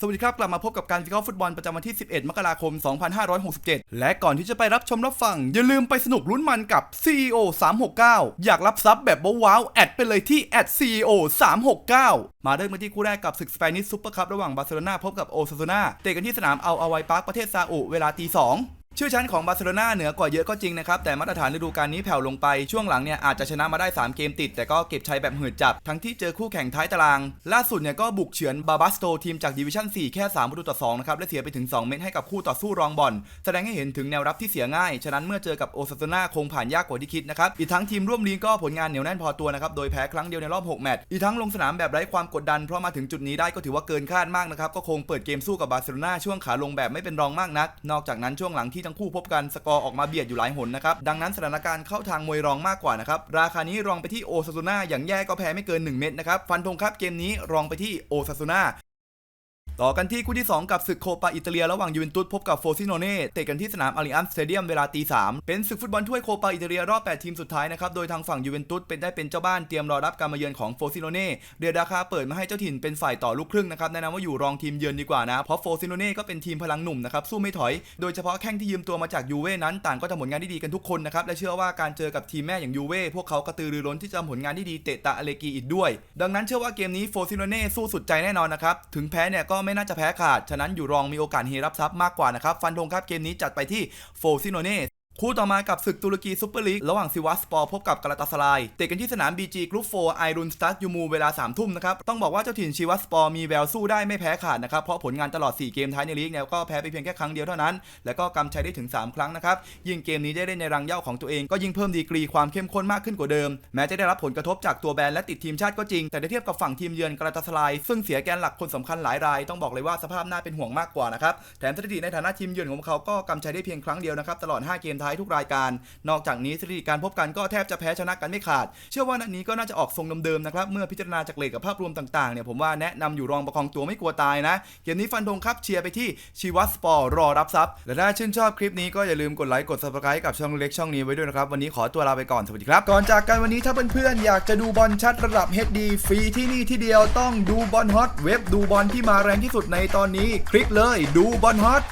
สวัสดีครับ กลับมาพบกับการวิเคราะห์ฟุตบอลประจำวันที่ 11 มกราคม 2567 และก่อนที่จะไปรับชมรับฟัง อย่าลืมไปสนุกลุ้นมันกับ CEO 369 อยากรับซับแบบว้าวแอดไปเลยที่ @CEO 369 มาเริ่มกันที่คู่แรกกับศึกสเปนิชซุปเปอร์คัพระหว่างบาร์เซโลนาพบกับโอซาซูนาเตะกันที่สนามเอาเอาไวปาร์คประเทศซาอุเวลาตีสอง ชื่อชั้นของบาร์เซโลนาเหนือกว่าเยอะก็จริงนะครับ แต่มาตรฐานฤดูกาลนี้แผ่วลงไปช่วงหลังเนี่ยอาจจะชนะมาได้ 3 เกมติด แต่ก็เก็บชัยแบบหืดจับ ทั้งที่เจอคู่แข่งท้ายตาราง ล่าสุดเนี่ยก็บุกเฉือนบาบาสโตทีมจากดิวิชั่น 4 แค่ 3 ประตูต่อ 2 นะครับ และเสียไปถึง 2 เม็ดให้กับคู่ต่อสู้รองบอลแสดงให้เห็นถึงแนวรับที่เสียง่าย ฉะนั้นเมื่อเจอกับโอซาซนาคงผ่านยากกว่าที่คิดนะครับอีกทั้งทีมร่วมลีกก็ผลงานเหนียวแน่นพอตัวนะครับโดยแพ้ครั้งเดียวในรอบ 6 แมตช์อีกทั้งลงสนามแบบไร้ความกดดันเพราะมาถึงจุดนี้ได้ก็ถือว่าเกินคาดมากนะครับก็คงเปิดเกมสู้กับบาร์เซโลนาช่วงขาลงแบบไม่เป็นรองมากนัก นอกจากนั้นช่วงหลังที่ทั้งคู่พบกันสกอร์ออกมาเบียดอยู่หลายหนนะครับดังนั้นสถานการณ์เข้าทางมวยรองมากกว่านะครับราคานี้รองไปที่โอซาซูน่าอย่างแย่ก็แพ้ไม่เกิน 1 เม็ดนะครับฟันธงครับเกมนี้รองไปที่โอซาซูน่า ต่อกันที่คู่ที่ 2 กับศึกโคปาอิตาเลียระหว่างยูเวนตุสพบกับโฟซิโนเน่เตะกันที่สนามอาริอันสเตเดียมเวลาตีสามเป็นศึกฟุตบอลถ้วยโคปาอิตาเลียรอบ 8 ทีมสุดท้ายนะครับ โดยทางฝั่งยูเวนตุสเป็นได้เป็นเจ้าบ้านเตรียมรอรับการมาเยือนของโฟซิโนเน่เดือดราคาเปิดมาให้เจ้าถิ่นเป็นฝ่ายต่อลูกครึ่งนะครับแนะนำว่าอยู่รองทีมเยือนดีกว่านะ เพราะโฟซิโนเน่ก็เป็นทีมพลังหนุ่มนะครับสู้ไม่ถอย โดยเฉพาะแข้งที่ยืมตัวมาจากยูเว่นั้นต่างก็ทำผลงานที่ดีกันทุกคนนะครับและเชื่อว่าการเจอกับทีมแม่อย่างยูเว่พวกเขากระตือรือร้นที่จะทำผลงานที่ดีเตะตาอเลกีอีกด้วย ดังนั้นเชื่อว่าเกมนี้โฟซิโนเน่สู้สุดใจแน่นอนนะครับถึงแพ้เนี่ยก็ไม่น่าจะแพ้ขาด ฉะนั้นอยู่รองมีโอกาสเฮรับทรัพย์มากกว่านะครับ ฟันธงครับเกมนี้จัดไปที่โฟซิโนเน่ คู่ต่อมากับศึกตุรกีซุปเปอร์ลีก ระหว่างซิวัสปอร์พบกับกาลาตาสลายเตะกันที่สนาม BG กรุ๊ป4ไอรุนสตาร์ยูมูเวลา 3 ทุ่มนะครับ ต้องบอกว่าเจ้าถิ่นชิวัสปอร์มีแววสู้ได้ไม่แพ้ขาดนะครับ เพราะผลงานตลอด 4 เกมท้ายในลีกเนี่ยก็แพ้ไปเพียงแค่ครั้งเดียวเท่านั้น แล้วก็กำชัยได้ถึง 3 ครั้งนะครับ ยิ่งเกมนี้ได้เล่นในรังเย้าของตัวเองก็ยิ่งเพิ่มดีกรีความเข้มข้นมากขึ้นกว่าเดิมแม้จะได้รับผลกระทบจากตัวแบนและติดทีมชาติก็จริงแต่ได้เทียบกับฝั่งทีมเยือนกาลาตาสลายซึ่งเสียแกนหลักคนสำคัญหลายราย ต้องบอกเลยว่าสภาพน่าเป็นห่วงมากกว่านะครับแถมสถิติในฐานะทีมเยือนของเขาก็กำชัยได้เพียงครั้งเดียวนะครับตลอด 5 เกมท้ายทุกรายการ นอกจากนี้สถิติการพบกันก็แทบจะแพ้ชนะกันไม่ขาด เชื่อว่านัดนี้ก็น่าจะออกทรงเดิมๆนะครับ เมื่อพิจารณาจากเลขกับภาพรวมต่างๆเนี่ยผมว่าแนะนำอยู่รองประคองตัวไม่กลัวตายนะ เกมนี้ฟันธงครับเชียร์ไปที่ชีวัสปอร์รอรับทรัพย์และถ้าชื่นชอบคลิปนี้ก็อย่าลืมกดไลค์กด subscribe กับช่องเล็กช่องนี้ไว้ด้วยนะครับวันนี้ขอตัวลาไปก่อนสวัสดีครับก่อนจากกันวันนี้ถ้าเพื่อนๆอยากจะดูบอลชัดระดับ HD ฟรีที่นี่ที่เดียวต้องดูบอลฮอตเว็บดูบอลที่มาแรงที่สุดในตอนนี้ คลิกเลยดูบอลฮอต